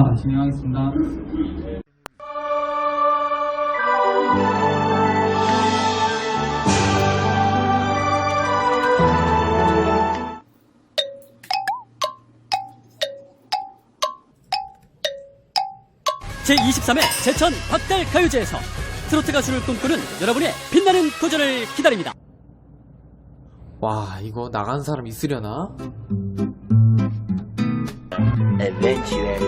아, 진행하겠습니다. 제23회 제천 박달 가요제에서 트로트 가수를 꿈꾸는 여러분의 빛나는 도전을 기다립니다. 와 이거 나간 사람 있으려나? eventually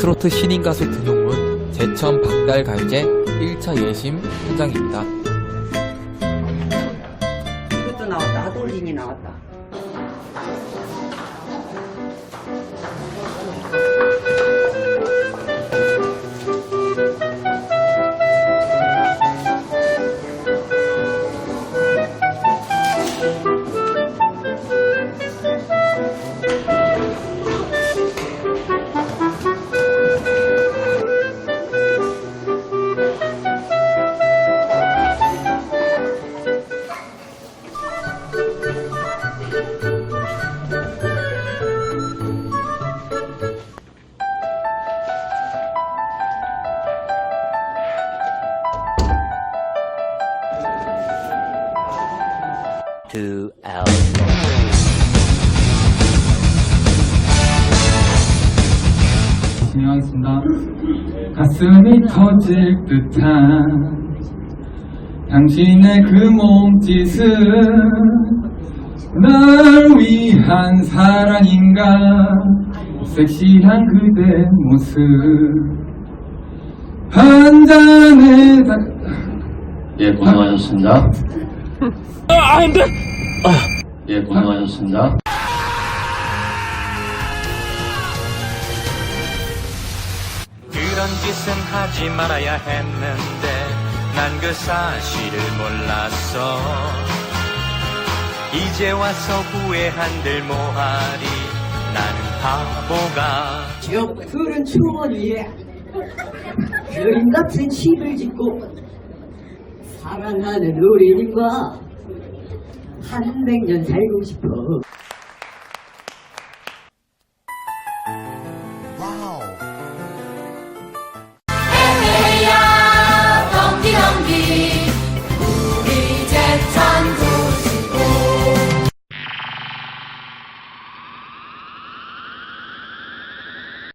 트로트 신인 가수 등용문 제천 박달 가요제 1차 예심 현장입니다. 이것도 나왔다. 하돌링이 나왔다. Two hours 진행하겠습니다. 가슴이 터질 듯한 당신의 그 몸짓은 날 위한 사랑인가 섹시한 그대 모습 한 잔에 다... 예, 고생하셨습니다. 예, 고생하셨습니다. 그런 짓은 하지 말아야 했는데 난 그 사실을 몰랐어. 이제 와서 후회한들 뭐하리. 나는 바보가. 저 푸른 초원 위에 그림 같은 집을 짓고 사랑하는 우리님과 한 백년 살고 싶어.